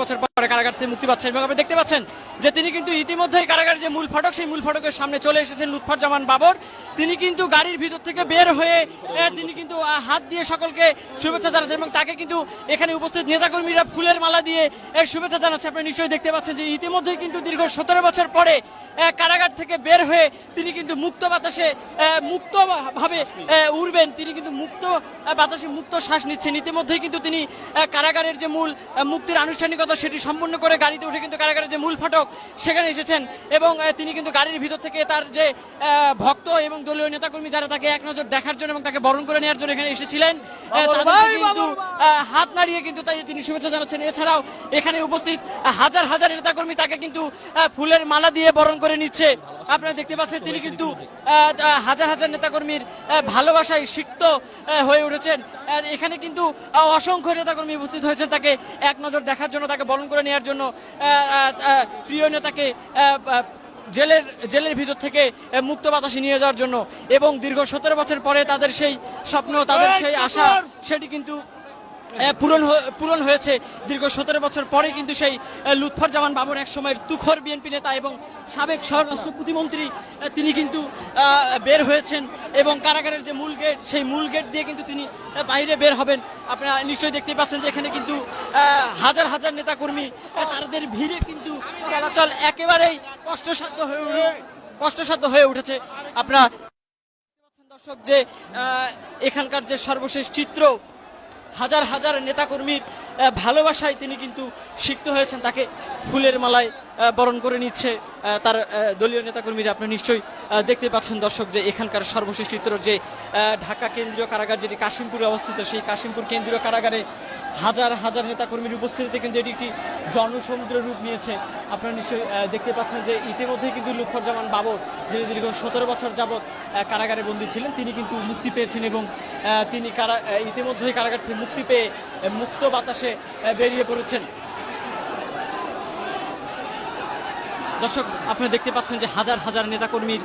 বছর পরে কারাগার থেকে মুক্তি পাচ্ছেন এবং আপনি দেখতে পাচ্ছেন যে তিনি কিন্তু ইতিমধ্যেই কারাগারের যে মূল ফটক, সেই মূল ফটকের সামনে চলে এসেছেন লুৎফরজামান বাবর। তিনি কিন্তু গাড়ির ভিতর থেকে বের হয়ে তিনি কিন্তু হাত দিয়ে সকলকে শুভেচ্ছা জানাচ্ছেন এবং তাকে কিন্তু এখানে উপস্থিত নেতাকর্মীরা ফুলের মালা দিয়ে শুভেচ্ছা জানাচ্ছে আপনি নিশ্চয়ই দেখতে পাচ্ছেন যে ইতিমধ্যেই কিন্তু দীর্ঘ সতেরো বছর পরে কারাগার থেকে বের হয়ে তিনি কিন্তু মুক্ত বাতাসে মুক্ত ভাবে উড়বেন। তিনি কিন্তু মুক্ত বাতাসে মুক্ত শ্বাস নিচ্ছেন। ইতিমধ্যেই কিন্তু তিনি কারাগারের যে মূল মুক্তির আনুষ্ঠানিকতা সেটি সম্পূর্ণ করে গাড়িতে উঠে কিন্তু কারাগারের যে মূল ফটক সেখানে এসেছেন এবং তিনি কিন্তু গাড়ির ভিতর থেকে তার যে ভক্ত এবং দলীয় নেতাকর্মী যারা তাকে এক নজর দেখার জন্য এবং তাকে বরণ করে নেওয়ার জন্য এখানে এসেছিলেন তাদেরকে কিন্তু হাত নাড়িয়ে কিন্তু তাই তিনি শুভেচ্ছা জানাচ্ছেন। এছাড়াও এখানে উপস্থিত হাজার হাজার নেতাকর্মী তাকে কিন্তু ফুলের মালা দিয়ে বরণ করে নিচ্ছে। আপনারা দেখতে পাচ্ছেন তিনি কিন্তু হাজার হাজার নেতাকর্মীর ভালোবাসায় সিক্ত হয়ে উঠেছেন। এখানে কিন্তু অসংখ্য নেতাকর্মী উপস্থিত হয়েছেন তাকে এক নজর দেখার জন্য। তাকে বরণ করে নেওয়ার জন্য প্রিয় নেতাকে জেলের জেলের ভিতর থেকে মুক্ত বাতাসে নিয়ে যাওয়ার জন্য। এবং দীর্ঘ সতেরো বছর পরে তাদের সেই স্বপ্ন তাদের সেই আশা সেটি কিন্তু পূরণ পূরণ হয়েছে দীর্ঘ সতেরো বছর পরে, কিন্তু সেই লুৎফর জামান বাবর এক সময়ের তুখর বিএনপি নেতা এবং সাবেক স্বরাষ্ট্র প্রতিমন্ত্রী তিনি কিন্তু বের হয়েছেন এবং কারাগারের যে মূল গেট, সেই মূল গেট দিয়ে কিন্তু তিনি বাইরে বের হবেন। আপনারা নিশ্চয়ই দেখতে পাচ্ছেন যে এখানে কিন্তু হাজার হাজার নেতাকর্মী তাদের ভিড়ে কিন্তু চলাচল একেবারেই কষ্টসাধ্য হয়ে উঠে- কষ্টসাধ্য হয়ে উঠেছে। আপনারা দর্শক যে এখানকার যে সর্বশেষ চিত্র হাজার হাজার নেতাকর্মীর ভালোবাসায় তিনি কিন্তু সিক্ত হয়েছেন তাকে। ফুলের মালায় বরণ করে নিচ্ছে তার দলীয় নেতাকর্মীরা। আপনি নিশ্চয়ই দেখতে পাচ্ছেন দর্শক যে এখানকার সর্বশেষ চিত্র যে ঢাকা কেন্দ্রীয় কারাগার যেটি কাশিমপুরে অবস্থিত, সেই কাশিমপুর কেন্দ্রীয় কারাগারে হাজার হাজার নেতাকর্মীর উপস্থিতিতে কিন্তু এটি একটি জনসমুদ্রের রূপ নিয়েছে। আপনারা নিশ্চয়ই দেখতে পাচ্ছেন যে ইতিমধ্যেই কিন্তু লুৎফরজামান বাবর, যিনি দীর্ঘ সতেরো বছর যাবৎ কারাগারে বন্দী ছিলেন, তিনি কিন্তু মুক্তি পেয়েছেন এবং তিনি কারা ইতিমধ্যেই কারাগার থেকে মুক্তি পেয়ে, মুক্ত বাতাসে বেরিয়ে পড়েছেন। দর্শক, আপনারা দেখতে পাচ্ছেন যে হাজার হাজার নেতাকর্মীর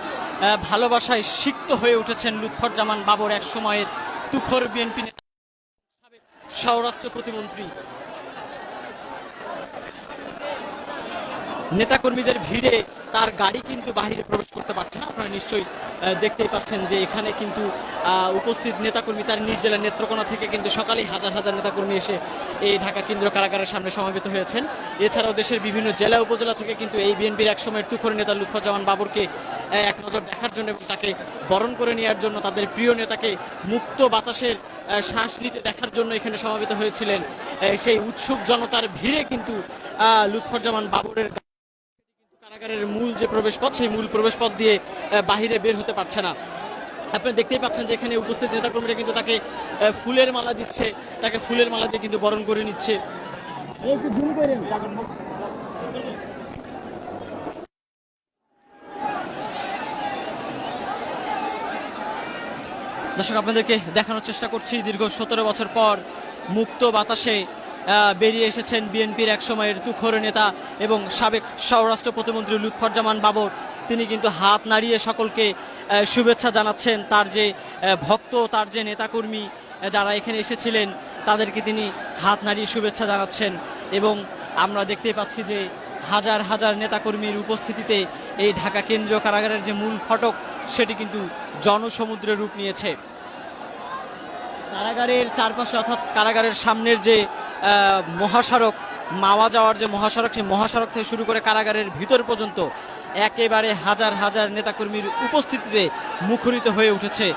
ভালোবাসায় সিক্ত হয়ে উঠেছেন লুৎফর জামান বাবর এক সময়ের তুখর বিএনপি নেতা, স্বরাষ্ট্র প্রতিমন্ত্রী। নেতাকর্মীদের ভিড়ে তার গাড়ি কিন্তু বাহিরে প্রবেশ করতে পারছে না। আপনারা নিশ্চয়ই দেখতেই পাচ্ছেন যে এখানে কিন্তু উপস্থিত নেতাকর্মী, তার নিজ জেলার নেত্রকোনা থেকে কিন্তু সকালেই হাজার হাজার নেতাকর্মী এসে এই ঢাকা কেন্দ্র কারাগারের সামনে সমাবেত হয়েছেন। এছাড়াও দেশের বিভিন্ন জেলা উপজেলা থেকে কিন্তু এই বিএনপির একসময়ের তুখর নেতা লুৎফরজামান বাবরকে এক নজর দেখার জন্য এবং তাকে বরণ করে নেওয়ার জন্য তাদের প্রিয় নেতাকে মুক্ত বাতাসের শ্বাস নিতে দেখার জন্য এখানে সমাবেত হয়েছিলেন। সেই উৎসুক জনতার ভিড়ে কিন্তু আহ, লুৎফরজামান বাবরের কারাগারের মূল যে প্রবেশপথ সেই মূল প্রবেশপথ দিয়ে বাহিরে বের হতে পারছে না। আপনি দেখতেই পাচ্ছেন যে এখানে উপস্থিত নেতাকর্মীরা কিন্তু তাকে ফুলের মালা দিচ্ছে তাকে ফুলের মালা দিয়ে কিন্তু বরণ করে নিচ্ছে। একটু জুম করেন দর্শক আপনাদেরকে দেখানোর চেষ্টা করছি। দীর্ঘ সতেরো বছর পর মুক্ত বাতাসে আহ, বেরিয়ে এসেছেন বিএনপির এক সময়ের তুখর নেতা এবং সাবেক স্বরাষ্ট্র প্রতিমন্ত্রী লুৎফরজামান বাবর। তিনি কিন্তু হাত নাড়িয়ে সকলকে শুভেচ্ছা জানাচ্ছেন তার যে ভক্ত, তার যে নেতাকর্মী যারা এখানে এসেছিলেন, তাদেরকে তিনি হাত নাড়িয়ে শুভেচ্ছা জানাচ্ছেন। এবং আমরা দেখতে পাচ্ছি যে, হাজার হাজার নেতাকর্মীর উপস্থিতিতে এই ঢাকা কেন্দ্রীয় কারাগারের যে মূল ফটক, সেটি কিন্তু জনসমুদ্রের রূপ নিয়েছে। কারাগারের চারপাশে অর্থাৎ কারাগারের সামনের যে মহাসড়ক, মাওয়া যাওয়ার যে মহাসড়ক, সেই মহাসড়ক থেকে শুরু করে কারাগারের ভিতর পর্যন্ত একেবারে হাজার হাজার নেতাকর্মীর উপস্থিতিতে মুখরিত হয়ে উঠেছে।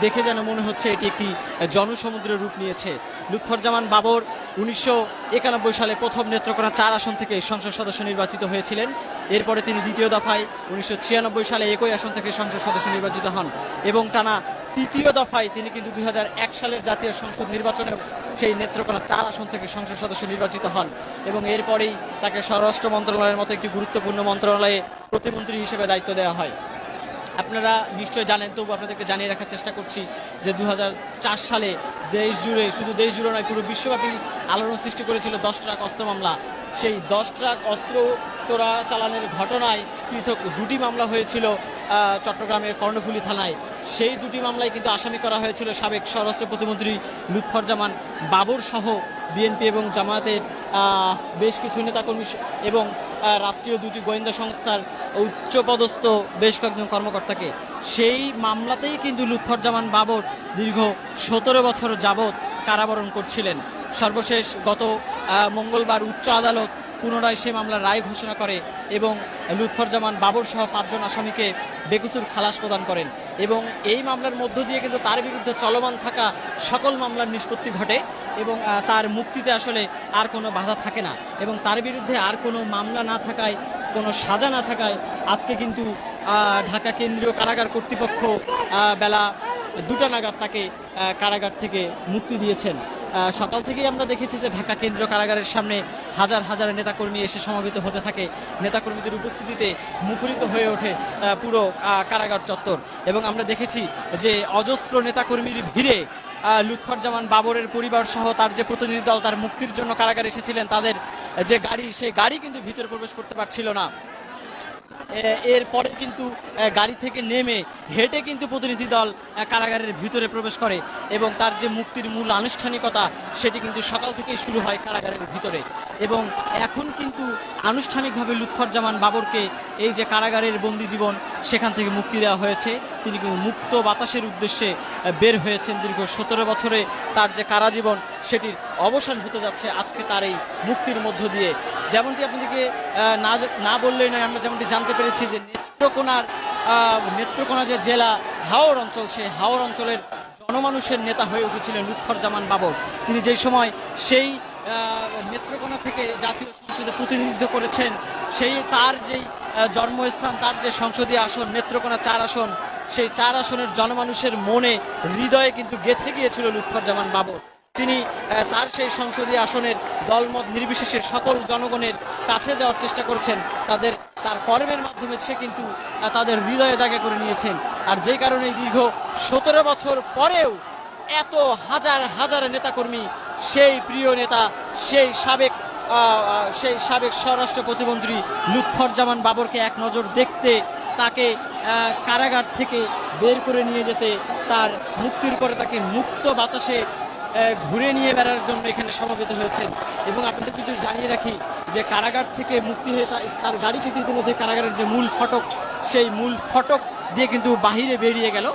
দেখে যেন মনে হচ্ছে এটি একটি জনসমুদ্রের রূপ নিয়েছে। লুৎফরজামান বাবর উনিশশো একানব্বই সালে প্রথম নেত্রকোনা চার আসন থেকে সংসদ সদস্য নির্বাচিত হয়েছিলেন। এরপরে তিনি দ্বিতীয় দফায় উনিশশো ছিয়ানব্বই সালে একই আসন থেকে সংসদ সদস্য নির্বাচিত হন। এবং টানা তৃতীয় দফায় তিনি কিন্তু দু হাজার এক সালের জাতীয় সংসদ নির্বাচনে সেই নেত্রকোনা চার আসন থেকে সংসদ সদস্য নির্বাচিত হন এবং এরপরেই তাকে স্বরাষ্ট্র মন্ত্রণালয়ের মতো একটি গুরুত্বপূর্ণ মন্ত্রণালয়ে প্রতিমন্ত্রী হিসেবে দায়িত্ব দেওয়া হয়। আপনারা নিশ্চয় জানেন, তবু আপনাদেরকে জানিয়ে রাখার চেষ্টা করছি যে দু হাজার চার সালে দেশ জুড়ে, শুধু দেশ জুড়ে নয়, পুরো বিশ্বব্যাপী আলোড়ন সৃষ্টি করেছিল দশ ট্রাক অস্ত্র মামলা। সেই দশ ট্রাক অস্ত্র চোরা চালানের ঘটনায় পৃথক দুটি মামলা হয়েছিল চট্টগ্রামের কর্ণফুলী থানায়। সেই দুটি মামলায় কিন্তু আসামি করা হয়েছিল সাবেক স্বরাষ্ট্র প্রতিমন্ত্রী লুৎফরজামান বাবর সহ বিএনপি এবং জামায়াতের বেশ কিছু নেতাকর্মী এবং রাষ্ট্রীয় দুটি গোয়েন্দা সংস্থার উচ্চপদস্থ বেশ কয়েকজন কর্মকর্তাকে। সেই মামলাতেই কিন্তু লুৎফরজামান বাবর দীর্ঘ সতেরো বছর যাবৎ কারাবরণ করছিলেন। সর্বশেষ গত মঙ্গলবার উচ্চ আদালত পুনরায় সে মামলার রায় ঘোষণা করে এবং লুৎফরজামান বাবর সহ পাঁচজন আসামিকে বেকসুর খালাস প্রদান করেন। এবং এই মামলার মধ্য দিয়ে কিন্তু তার বিরুদ্ধে চলমান থাকা সকল মামলার নিষ্পত্তি ঘটে এবং তার মুক্তিতে আসলে আর কোনো বাধা থাকে না। এবং তার বিরুদ্ধে আর কোনো মামলা না থাকায়, কোনো সাজা না থাকায় আজকে কিন্তু ঢাকা কেন্দ্রীয় কারাগার কর্তৃপক্ষ বেলা দুটা নাগাদ তাকে কারাগার থেকে মুক্তি দিয়েছেন। সকাল থেকেই আমরা দেখেছি যে ঢাকা কেন্দ্রীয় কারাগারের সামনে হাজার হাজার নেতাকর্মী এসে সমাবেত হতে থাকে। নেতাকর্মীদের উপস্থিতিতে মুখরিত হয়ে ওঠে পুরো কারাগার চত্বর। এবং আমরা দেখেছি যে অজস্র নেতাকর্মীর ভিড়ে আহ, লুৎফরজামান বাবরের পরিবার সহ তার যে প্রতিনিধি দল তার মুক্তির জন্য কারাগারে এসেছিলেন তাদের যে গাড়ি সেই গাড়ি কিন্তু ভিতরে প্রবেশ করতে পারছিল না। এরপরে কিন্তু গাড়ি থেকে নেমে হেঁটে কিন্তু প্রতিনিধি দল কারাগারের ভিতরে প্রবেশ করে এবং তার যে মুক্তির মূল আনুষ্ঠানিকতা সেটি কিন্তু সকাল থেকেই শুরু হয় কারাগারের ভিতরে। এবং এখন কিন্তু আনুষ্ঠানিকভাবে লুৎফর জামান বাবরকে এই যে কারাগারের বন্দি জীবন সেখান থেকে মুক্তি দেওয়া হয়েছে। তিনি কিন্তু মুক্ত বাতাসের উদ্দেশ্যে বের হয়েছেন দীর্ঘ সতেরো বছরে। তার যে কারাজীবন, সেটির অবসান হতে যাচ্ছে আজকে তার এই মুক্তির মধ্য দিয়ে। যেমনটি আপনাদেরকে না না বললেই নয়, আমরা যেমনটি জানতে পেরেছি যে নেত্রকোনার নেত্রকোনা যে জেলা, হাওর অঞ্চল, সেই হাওর অঞ্চলের জনমানুষের নেতা হয়ে উঠেছিলেন লুৎফর জামান বাবর। তিনি যেই সময় সেই নেত্রকোনা থেকে জাতীয় সংসদে প্রতিনিধিত্ব করেছেন, সেই তার যেই জন্মস্থান, তার যে সংসদীয় আসন, নেত্রকোনা চার আসন, সেই চার আসনের জনমানুষের মনে, হৃদয়ে কিন্তু গেথে গিয়েছিল লুৎফর জামান বাবর। তিনি তার সেই সংসদীয় আসনের দলমত নির্বিশেষে সকল জনগণের কাছে যাওয়ার চেষ্টা করেছেন। তাদের, তার কর্মের মাধ্যমে সে কিন্তু তাদের হৃদয়ে জায়গা করে নিয়েছেন। আর যেই কারণে দীর্ঘ সতেরো বছর পরেও এত হাজার হাজার নেতাকর্মী, সেই প্রিয় নেতা, সেই সাবেক সেই সাবেক স্বরাষ্ট্র প্রতিমন্ত্রী লুৎফরজামান বাবরকে এক নজর দেখতে তাকে কারাগার থেকে বের করে নিয়ে যেতে তার মুক্তির পরে তাকে মুক্ত বাতাসে ঘুরে নিয়ে বেড়ার জন্য এখানে সমবেত হয়েছেন। এবং আপনাদের কিছু জানিয়ে রাখি যে কারাগার থেকে মুক্তি হয়ে তার গাড়ি কিন্তু ইতিমধ্যে কারাগারের যে মূল ফটক, সেই মূল ফটক দিয়ে কিন্তু বাহিরে বেরিয়ে গেল।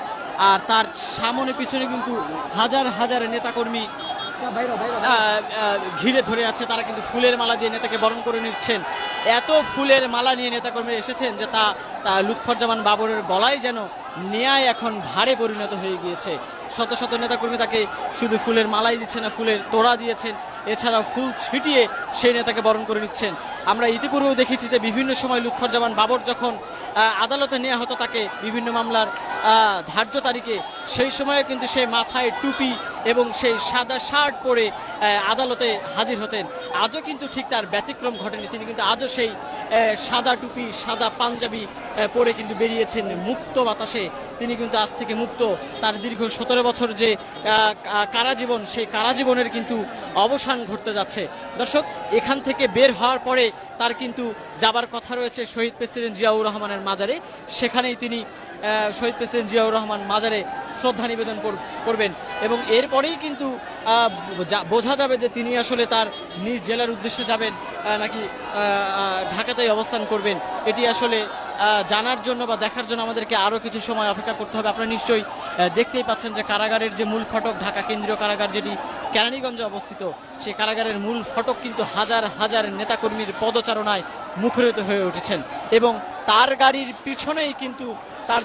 আর তার সামনে পিছনে কিন্তু হাজার হাজার নেতাকর্মী ঘিরে ধরে আছে তারা কিন্তু ফুলের মালা দিয়ে নেতাকে বরণ করে নিচ্ছেন। এত ফুলের মালা নিয়ে নেতাকর্মী এসেছেন যে তা তা লুৎফরজামান বাবরের গলায় যেন ন্যায় এখন ভারে পরিণত হয়ে গিয়েছে। শত শত নেতাকর্মী তাকে শুধু ফুলের মালাই দিচ্ছে না, ফুলের তোড়া দিয়েছেন। এছাড়াও ফুল ছিটিয়ে সেই নেতাকে বরণ করে নিচ্ছেন। আমরা ইতিপূর্বেও দেখেছি যে বিভিন্ন সময় লুৎফরজামান বাবর যখন আদালতে নেওয়া হতো তাকে বিভিন্ন মামলার ধার্য তারিখে, সেই সময়ে কিন্তু সে মাথায় টুপি এবং সেই সাদা শার্ট পরে আদালতে হাজির হতেন। আজও কিন্তু ঠিক তার ব্যতিক্রম ঘটেনি। তিনি কিন্তু আজও সেই সাদা টুপি, সাদা পাঞ্জাবি পরে কিন্তু বেরিয়েছেন মুক্ত বাতাসে। তিনি কিন্তু আজ থেকে মুক্ত। তার দীর্ঘ সতেরো বছর যে কারাজীবন, সেই কারাজীবনের কিন্তু অবসান ঘটতে যাচ্ছে। দর্শক, এখান থেকে বের হওয়ার পরে তার কিন্তু যাবার কথা রয়েছে শহীদ প্রেসিডেন্ট জিয়াউর রহমানের মাজারে। সেখানেই তিনি শহীদ প্রেসিডেন্ট জিয়াউর রহমান মাজারে শ্রদ্ধা নিবেদন কর- করবেন। এবং এরপরেই কিন্তু বোঝা যাবে যে তিনি আসলে তার নিজ জেলার উদ্দেশ্যে যাবেন নাকি ঢাকাতেই অবস্থান করবেন। এটি আসলে জানার জন্য বা দেখার জন্য আমাদেরকে আরও কিছু সময় অপেক্ষা করতে হবে। আপনারা নিশ্চয়ই দেখতেই পাচ্ছেন যে কারাগারের যে মূল ফটক, ঢাকা কেন্দ্রীয় কারাগার যেটি কেরানীগঞ্জে অবস্থিত। সে কারাগারের মূল ফটক কিন্তু হাজার হাজার নেতাকর্মীর পদচারণায় মুখরিত হয়ে উঠেছেন এবং তার গাড়ির পিছনেই কিন্তু তার